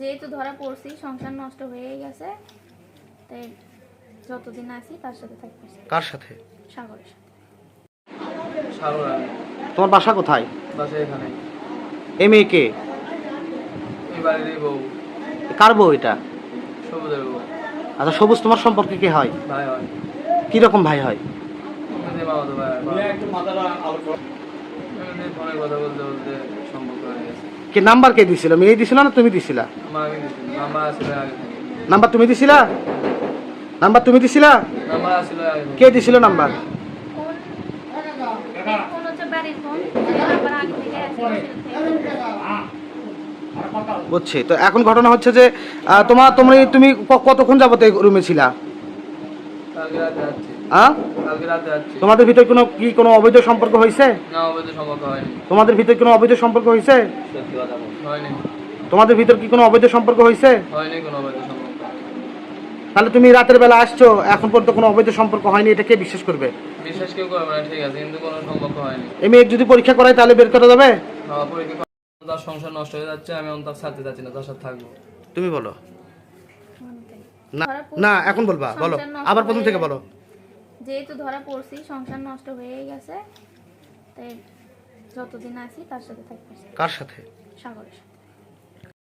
যেহেতু ধরা পড়ছি সংসার নষ্ট হয়ে গেছে তাই যতদিন আছি তার সাথে থাকতেছি কার সাথে? সাগরের সাথে। সাগর তোমার বাসা কোথায়? বাসা এখানে। এ কে? এই বাড়িরই বউ। কার বউ এটা? সবুজের বউ। আচ্ছা সবুজ তোমার সম্পর্কে কি হয়? ভাই হয়। কি রকম ভাই হয়? মামাতো ভাই হয়। এমনি ফোনে কথা বলতে বলতে সম্পর্ক হয়ে গেছে। কি নাম্বার কে দিছিল? মেয়ে দিছিল না তুমি দিছিলা? আমার আগে দিছিল নাম্বার আসলে আগে নাম্বার তুমি দিছিলা? নাম্বার তুমি দিছিলা? নাম্বার আসলে আগে কে দিছিল নাম্বার? বুঝছি। তো এখন ঘটনা হচ্ছে যে তোমার তুমি তুমি কতক্ষণ যাবত রুমে ছিলা কালকে রাতে যাচ্ছি হ্যাঁ কালকে রাতে যাচ্ছি তোমাদের ভিতরে কোনো কি কোনো অবৈধ সম্পর্ক হয়েছে? তোমাদের ভিতরে কোনো অবৈধ সম্পর্ক হয়েছে? তোমাদের ভিতর কি কোনো অবৈধ সম্পর্ক হয়েছে? তাহলে তুমি রাতের বেলা আসছো এখন পর্যন্ত কোনো অবৈধ সম্পর্ক হয়নি এটা কে বিশ্বাস করবে? বিশ্বাস কেউ করবে না ঠিক আছে কিন্তু কোনো সম্পর্ক হয়নি। এই মেয়ে যদি পরীক্ষা করায় তাহলে বের করা যাবে? পরীক্ষা সংসার নষ্ট হয়ে যাচ্ছে আমি তার সাথে যাচ্ছি না তার সাথে থাকব। তুমি বলো। না এখন বলবা বলো আবার প্রথম থেকে বলো। যেহেতু ধরা পড়ছি সংসার নষ্ট হয়ে গেছে তাই যতদিন আছি তার সাথে থাকতেছি কার সাথে? সাগরের